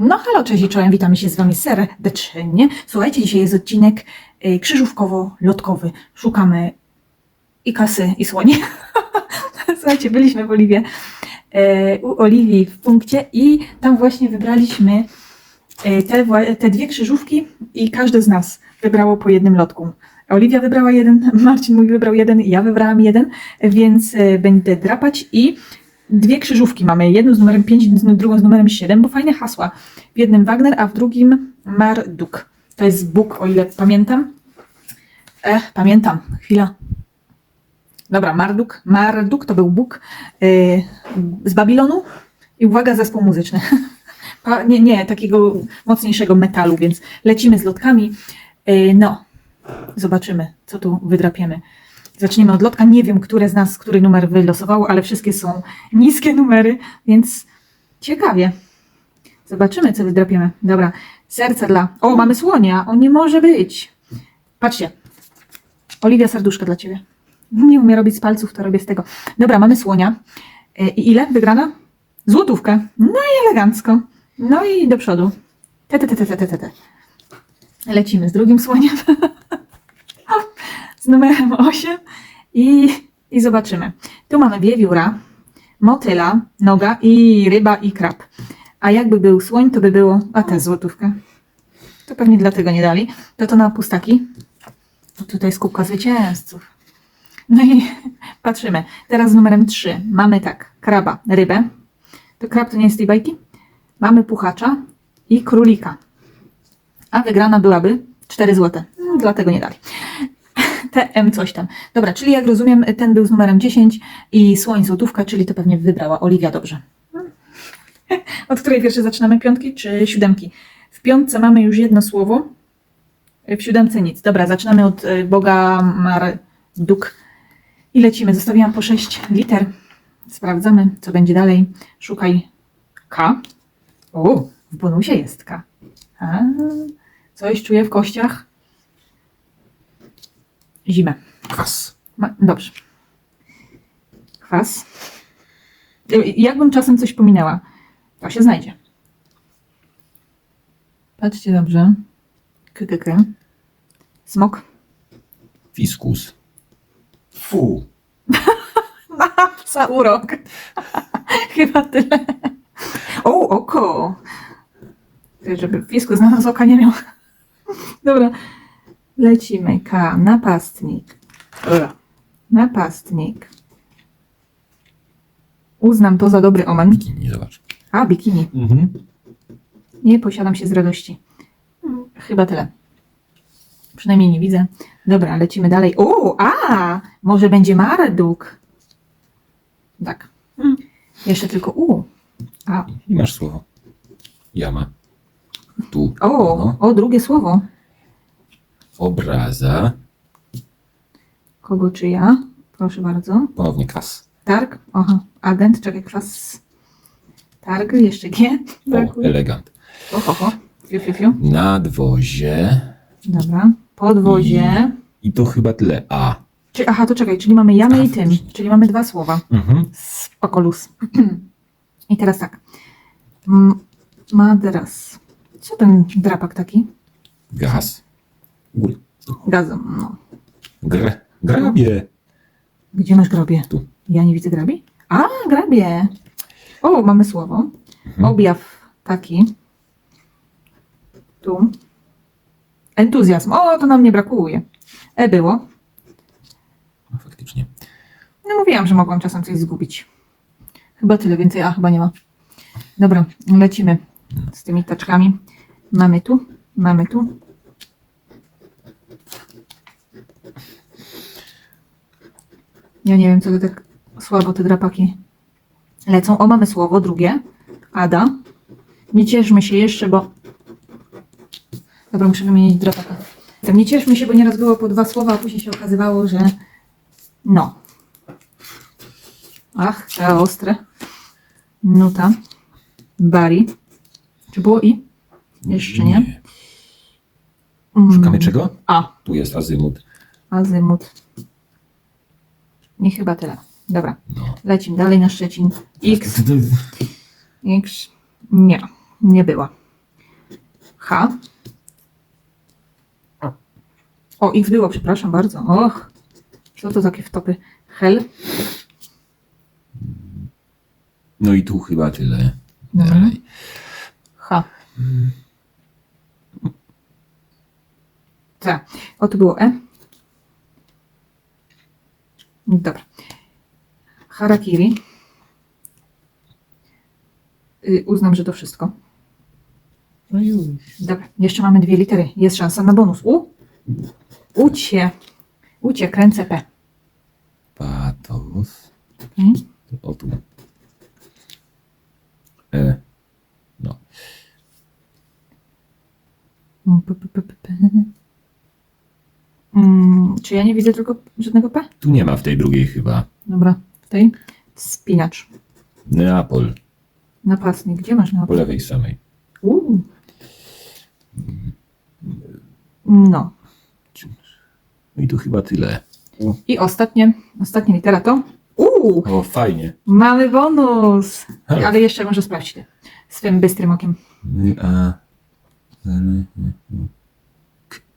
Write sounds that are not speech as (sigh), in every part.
No halo, cześć czołem, witamy się z Wami serdecznie. Słuchajcie, dzisiaj jest odcinek y, krzyżówkowo-lotkowy. Szukamy i kasy, i słonie. (laughs) Słuchajcie, byliśmy w Oliwie, y, u Oliwii w punkcie i tam właśnie wybraliśmy y, te, te dwie krzyżówki i każdy z nas wybrało po jednym lotku. Oliwia wybrała jeden, Marcin mój wybrał jeden, ja wybrałam jeden, więc będę drapać i dwie krzyżówki mamy. Jedną z numerem 5, drugą z numerem 7, bo fajne hasła. W jednym Wagner, a w drugim Marduk. To jest Bóg, o ile pamiętam. E, pamiętam, chwila. Dobra, Marduk. Marduk to był Bóg y, z Babilonu. I uwaga, zespół muzyczny. (laughs) Pa, nie, nie, takiego mocniejszego metalu, więc lecimy z lotkami. Y, no, zobaczymy, co tu wydrapiemy. Zaczniemy od lotka. Nie wiem, które z nas, który numer wylosowało, ale wszystkie są niskie numery, więc ciekawie. Zobaczymy, co wydrapiemy. Dobra, serce dla. O, mamy słonia. O, nie może być. Patrzcie. Oliwia, serduszka dla ciebie. Nie umiem robić z palców, to robię z tego. Dobra, mamy słonia. E, I ile wygrana? Złotówkę. No i elegancko. No i do przodu. Te, te, te, te, te, te. Lecimy z drugim słoniem. (laughs) z numerem (laughs) 8 i, i zobaczymy. Tu mamy wiewióra, motyla, noga i ryba i krab. A jakby był słoń, to by było, a te złotówkę. To pewnie dlatego nie dali. To to na pustaki. O, tutaj jest kubka zwycięzców. No i (laughs) patrzymy. Teraz z numerem 3 mamy tak, kraba, rybę. To krab to nie jest tej bajki? Mamy puchacza i królika. A wygrana byłaby 4 złote. No, Dlatego nie dali. TM coś tam. Dobra, czyli jak rozumiem, ten był z numerem 10 i słoń złotówka, czyli to pewnie wybrała Oliwia dobrze. (laughs) Od której pierwsze zaczynamy? Piątki czy siódemki? W piątce mamy już jedno słowo, w siódemce nic. Dobra, zaczynamy od y, Boga Marduk i lecimy. Zostawiłam po 6 liter. Sprawdzamy, co będzie dalej. Szukaj K. O, w bonusie jest K. A, coś czuję w kościach. Zimę. Kwas. Ma, dobrze. Kwas. Y, Jakbym czasem coś pominęła, to się znajdzie. Patrzcie dobrze. KKK. Smok. Fiskus. Fu. (laughs) Za urok. (laughs) Chyba tyle. O, oko. Żeby fisku znalazł oka nie miał. (laughs) Dobra. Lecimy. K. Napastnik. Ura. Napastnik. Uznam to za dobry omen. Bikini, zobacz. A, bikini. Mhm. Nie posiadam się z radości. Hmm, Chyba tyle. Przynajmniej nie widzę. Dobra, lecimy dalej. O, a! Może będzie Marduk. Tak. Hmm. Jeszcze tylko U. A, I masz słowo. Jama. Tu. o, No. o, drugie słowo. Obraza. Kogo czy ja? Proszę bardzo. Ponownie kas. Targ. Aha, agent, czekaj, kwas. Targ, jeszcze G. O, Brakuje. elegant. O, ho, ho. Fiu, fiu, fiu. Nadwozie. Dobra. Podwozie. I to chyba tyle. A. Czy, aha, to czekaj, czyli mamy jamę i tym. Czyli mamy dwa słowa. Mhm. Spokolus. (clears throat) I teraz tak. M- Madras. Co ten drapak taki? Gaz. Gazem. No. Gr. Grabie. Gdzie masz grabie? Tu. Ja nie widzę grabie. A, grabie. O, mamy słowo. Mhm. Objaw taki. Tu. Entuzjazm. O, to nam nie brakuje. E było. No, faktycznie. No mówiłam, że mogłam czasem coś zgubić. Chyba tyle, więcej A chyba nie ma. Dobra, lecimy z tymi taczkami. Mamy tu, mamy tu. Ja nie wiem, co to tak słabo te drapaki lecą. O, mamy słowo drugie. Ada. Nie cieszmy się jeszcze, bo... Dobra, muszę wymienić drapaka. Tam nie cieszmy się, bo nieraz było po dwa słowa, a później się okazywało, że... No. Ach, te ostre. Nuta. Bari. Czy było i? Jeszcze nie. Mm, Szukamy czego? A, Tu jest azymut. azymut. Nie chyba tyle. Dobra, No. lecimy dalej na Szczecin. X. X. Nie, nie była. H. O, X było, przepraszam bardzo. Och, co to takie wtopy? Hel. No i tu chyba tyle. Mhm. Dalej. H. C. O, tu było E. Dobra. Harakiri. Y, uznam, że to wszystko. No już. Dobra, jeszcze mamy dwie litery. Jest szansa na bonus. U. Ucie. Ucie, kręcę P. Patos. Mhm. O tu. E. No. P, p, p, p, p. Czy ja nie widzę tylko żadnego P? Tu nie ma w tej drugiej chyba. Dobra, w tej. Spinacz. Neapol. Napastnik. Gdzie masz Po napastnik? lewej samej. Uuu. No. No i tu chyba tyle. I ostatnie, ostatnia litera to. Uuu, O, fajnie. mamy bonus! Halo. Ale jeszcze może sprawdź ty. Swym bystrym okiem. A.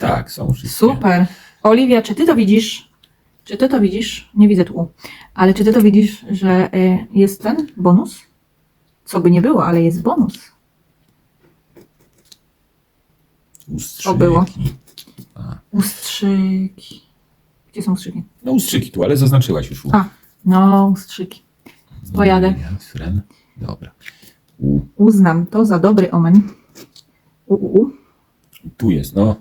Tak, są wszystkie. Super. Oliwia, czy ty to widzisz? Czy ty to widzisz? Nie widzę tu. U. Ale czy ty to widzisz, że y, jest ten bonus? Co by nie było, ale jest bonus. Ustrzyki. O, było. A. Ustrzyki. Gdzie są ustrzyki? No ustrzyki tu, ale zaznaczyłaś już. U. A, no, ustrzyki. pojadę. Fren. Dobra. U. Uznam to za dobry omen. U, u, u. Tu jest, no.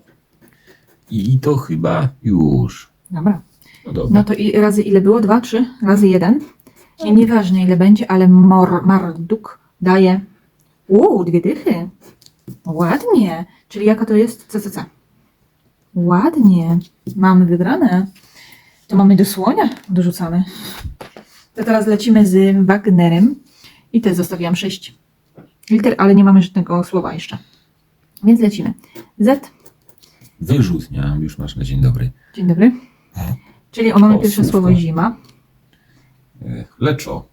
I to chyba już. Dobra. No dobra. No to i razy ile było? Dwa, trzy? Razy jeden? I nieważne ile będzie, ale Mor Marduk daje. Uuu, dwie dychy. Ładnie. Czyli jaka to jest? CCC. Ładnie. Mamy wygrane. To mamy do słonia dorzucamy. To teraz lecimy z Wagnerem. I też zostawiłam sześć liter, ale nie mamy żadnego słowa jeszcze. Więc lecimy. Z. Wyrzut, nie? Już masz na dzień dobry. Dzień dobry. Czyli o, mamy O, pierwsze słówko. słowo zima. E, Leczo.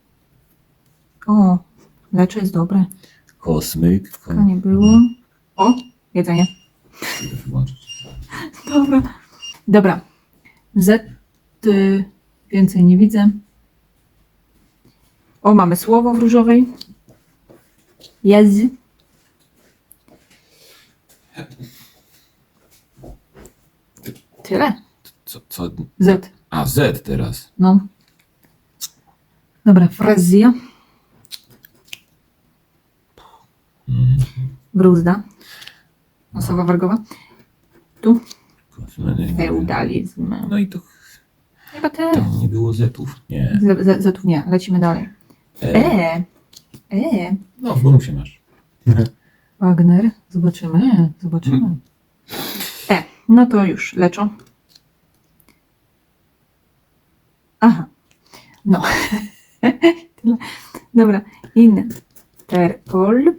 O, leczo jest dobre. Kosmyk. Ko... To nie było. O, jedzenie. Idę wyłączyć. Dobra. Dobra. Z. Y, więcej nie widzę. O, mamy słowo w różowej. Jest. Tyle. Co, co? Z. A, Z teraz. No. Dobra, frezja. Mm. Bruzda. Osoba wargowa. Tu. Feudalizm. No i to Chyba te. tam nie było Zetów. Nie. Z, z, z, tu nie. Lecimy dalej. E. E. E. No, w bonusie masz. Wagner. Zobaczymy. Zobaczymy. E. No to już. Leczą. Aha. No. (laughs) Dobra. Interpol.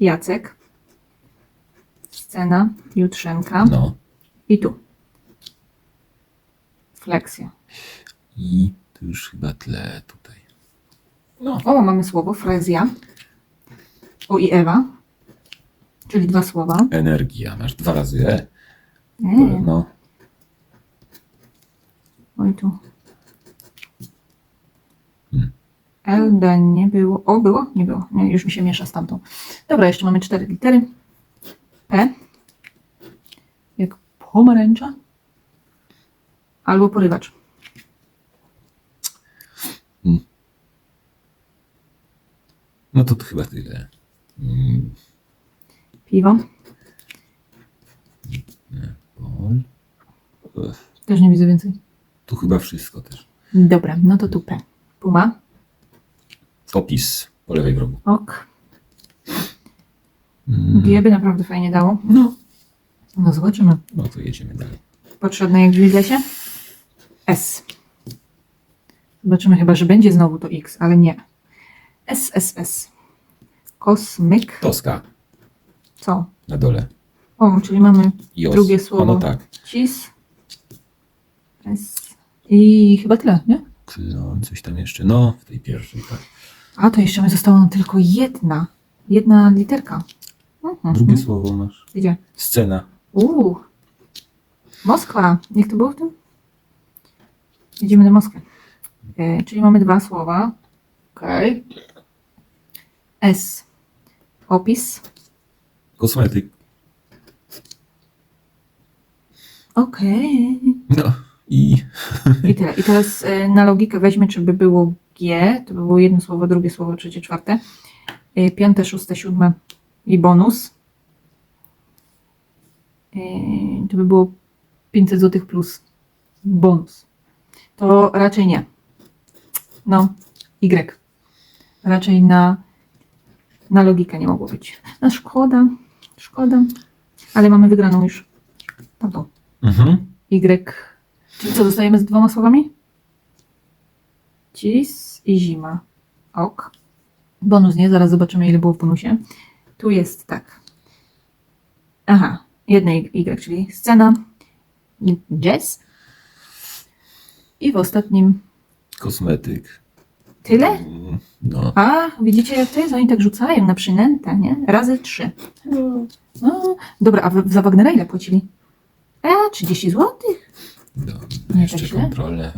Jacek. Scena. Jutrzenka. No. I tu. Fleksja. I to już chyba tle tutaj. No. O, mamy słowo. Frezja. O i Ewa. Czyli dwa słowa. Energia. Masz dwa razy E. E. No. Oj tu. Hmm. Elden nie było. O, było? Nie było. Nie, już mi się miesza z tamtą. Dobra, jeszcze mamy cztery litery. P. Jak pomarańcza. Albo porywacz. No to, to chyba tyle. Mm. Piwo. Też nie widzę więcej. Tu chyba wszystko też. Dobra, no to tu P. Puma. Opis po lewej w rogu. Ok. Mm. By naprawdę fajnie dało. No. No zobaczymy. No to jedziemy dalej. Potrzebne jak w lesie? S. Zobaczymy chyba, że będzie znowu to X, ale nie. S, S, S. Kosmyk. Toska Co? na dole. O, czyli mamy I os. Drugie słowo. O, no tak. cis. I chyba tyle, nie? No, coś tam jeszcze. No, w tej pierwszej, tak. A to jeszcze mi została nam tylko jedna. Jedna literka. Mhm. Drugie słowo masz. Gdzie? Scena. Uuu. Moskwa. Niech to było w tym? Jedziemy do Moskwy. E, czyli mamy dwa słowa. Okej. S. Opis. Kosmetyk. Okej. No i (laughs) I tyle. I teraz e, na logikę weźmy, czy by było G, to by było jedno słowo, drugie słowo, trzecie, czwarte. E, Piąte, szóste, siódme i bonus. E, To by było 500 zł plus bonus. To raczej nie. No, Y. Raczej na, na logikę nie mogło być. No szkoda, szkoda. Ale mamy wygraną już. Tamtą. mhm. Y. Czyli co, zostajemy z dwoma słowami? Cis i zima. Ok. Bonus nie, zaraz zobaczymy ile było w bonusie. Tu jest tak. Aha, jedne Y, czyli scena, jazz. I w ostatnim kosmetyk. tyle? No. A, widzicie jak to jest? Oni tak rzucają na przynętę, nie? Razy trzy. No, dobra, a w, za Wagnera ile płacili? E, 30 złotych. Nie jeszcze kontrolę.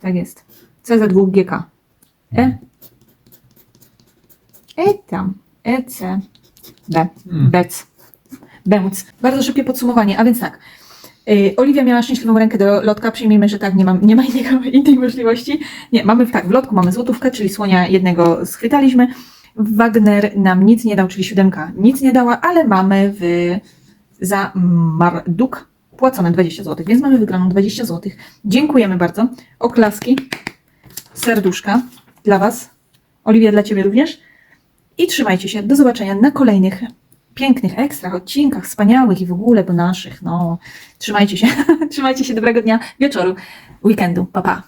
Tak jest. C za 2 GK. E. E tam. EC. B. Mm. Bec. Bęc. Bardzo szybkie podsumowanie, a więc tak. Yy, Oliwia miała szczęśliwą rękę do lotka, przyjmijmy, że tak, nie, mam, nie ma (laughs) innego, innej możliwości. Nie, mamy tak, w lotku mamy złotówkę, czyli słonia jednego schwytaliśmy. Wagner nam nic nie dał, czyli siódemka nic nie dała, ale mamy w, za Marduk płacone 20 zł, więc mamy wygraną 20 zł. Dziękujemy bardzo. Oklaski, serduszka dla Was. Oliwia, dla Ciebie również. I trzymajcie się. Do zobaczenia na kolejnych pięknych ekstrach, odcinkach, wspaniałych i w ogóle do naszych. No, trzymajcie się. (laughs) trzymajcie się. Dobrego dnia, wieczoru, weekendu. Pa, pa.